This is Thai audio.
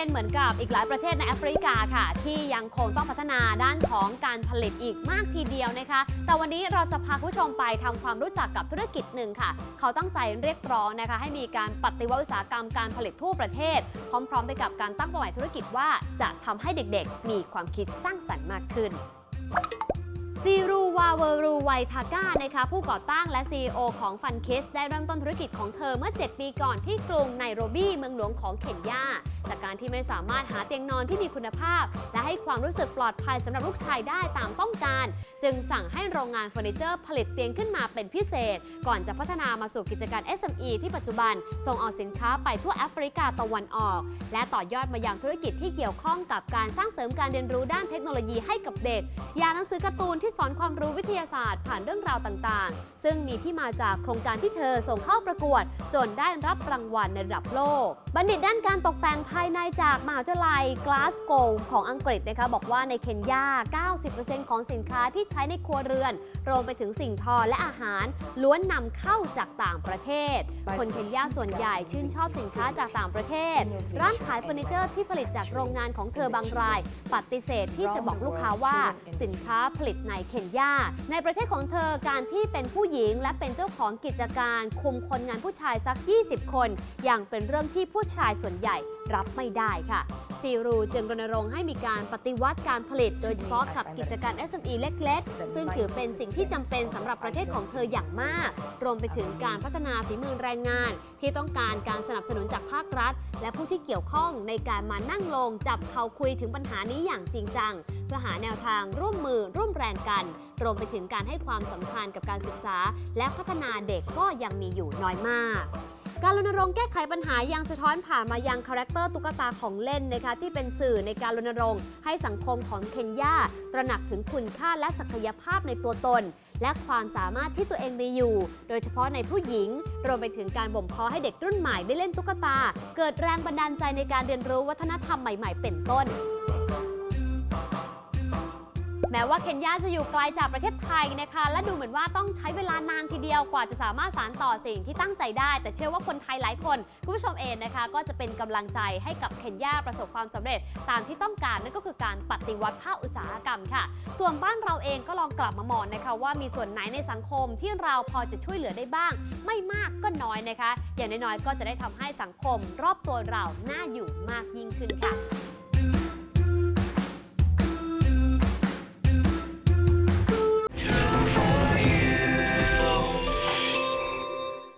เป็นเหมือนกับอีกหลายประเทศในแอฟริกาค่ะ ที่ยังคงต้องพัฒนาด้านของการผลิตอีกมากทีเดียวนะคะ แต่วันนี้เราจะพาผู้ชมไปทำความรู้จักกับธุรกิจหนึ่งค่ะ เขาตั้งใจเรียกร้องนะคะ ให้มีการปฏิวัติอุตสาหกรรมการผลิตทั่วประเทศ พร้อมๆ ไปกับการตั้งเป้าหมายธุรกิจว่าจะทำให้เด็กๆ มีความคิดสร้างสรรค์มากขึ้นซีรูวาเวรูไวทาก้านะคะผู้ก่อตั้งและ CEO ของฟันคิสได้เริ่มต้นธุรกิจของเธอเมื่อ 7 ปีก่อนที่กรุงไนโรบีเมืองหลวงของเคนยา จากการที่ไม่สามารถหาเตียงนอนที่มีคุณภาพ และให้ความรู้สึกปลอดภัยสำหรับลูกชายได้ตามต้องการ จึงสั่งให้โรงงานเฟอร์นิเจอร์ผลิตเตียงขึ้นมาเป็นพิเศษ ก่อนจะพัฒนามาสู่กิจการ SME ที่ปัจจุบัน ส่งออกสินค้าไปทั่วแอฟริกาตะวันออก และต่อยอดมายังธุรกิจที่เกี่ยวข้องกับการสร้างเสริมการเรียนรู้ด้านเทคโนโลยีให้กับเด็กอย่างหนังสือการ์ตูนที่สอนความรู้วิทยาศาสตร์ ผ่านเรื่องราวต่างๆ ซึ่งมีที่มาจากโครงการที่เธอส่งเข้าประกวด จนได้รับรางวัลในระดับโลก บัณฑิตด้านการตกแต่งภายในจากมหาวิทยาลัยกลาสโกวของอังกฤษนะคะบอกว่าในเคนยา 90%ของสินค้าที่ใช้ในครัวเรือน รวมไปถึงสิ่งทอและอาหาร ล้วนนำเข้าจากต่างประเทศ คนเคนยาส่วนใหญ่ชื่นชอบสินค้าจากต่างประเทศ ร้านขายเฟอร์นิเจอร์ที่ผลิตจากโรงงานของเธอบางราย ปฏิเสธที่จะบอกลูกค้าว่าสินค้าผลิตในเคนยา ในประเทศของเธอการที่เป็นผู้หญิงและเป็นเจ้าของกิจการคุมคนงานผู้ชายสัก 20 คนอย่างเป็นเรื่องที่ผู้ชายส่วนใหญ่รับไม่ได้ค่ะซีรูจึงรณรงค์ให้มีการปฏิวัติการผลิต โดยเฉพาะกับกิจการ SME เล็ก ๆ ซึ่งถือเป็นสิ่งที่จำเป็นสำหรับประเทศของเธออย่างมาก รวมไปถึงการพัฒนาฝีมือแรงงาน ที่ต้องการการสนับสนุนจากภาครัฐ และผู้ที่เกี่ยวข้องในการมานั่งลง จับเขาคุยถึงปัญหานี้อย่างจริงจัง เพื่อหาแนวทางร่วมมือร่วมแรงกัน รวมไปถึงการให้ความสำคัญกับการศึกษา และพัฒนาเด็กก็ยังมีอยู่น้อยมาก การรณรงค์แก้ไขปัญหายังสะท้อนผ่านมายังคาแรคเตอร์ตุ๊กตาของเล่นนะคะที่เป็นสื่อในการรณรงค์ให้สังคมของเคนยาตระหนักถึงคุณค่าและศักยภาพในตัวตน และความสามารถที่ตัวเองมีอยู่ โดยเฉพาะในผู้หญิง รวมไปถึงการบ่มเพาะให้เด็กรุ่นใหม่ได้เล่นตุ๊กตา เกิดแรงบันดาลใจในการเรียนรู้วัฒนธรรมใหม่ ๆ เป็นต้น แม้ว่าเคนยาจะอยู่ไกลจากประเทศไทยนะคะ และดูเหมือนว่าต้องใช้เวลานานทีเดียวกว่าจะสามารถสานต่อสิ่งที่ตั้งใจได้ แต่เชื่อว่าคนไทยหลายคนคุณผู้ชมเองนะคะ ก็จะเป็นกำลังใจให้กับเคนยาประสบความสำเร็จ ตามที่ต้องการนั่นก็คือการปฏิวัติภาคอุตสาหกรรมค่ะ ส่วนบ้านเราเองก็ลองกลับมามองนะคะว่ามีส่วนไหนในสังคมที่เราพอจะช่วยเหลือได้บ้าง ไม่มากก็น้อยนะคะ อย่างน้อยๆก็จะได้ทำให้สังคม รอบตัวเราน่าอยู่มากยิ่งขึ้นค่ะ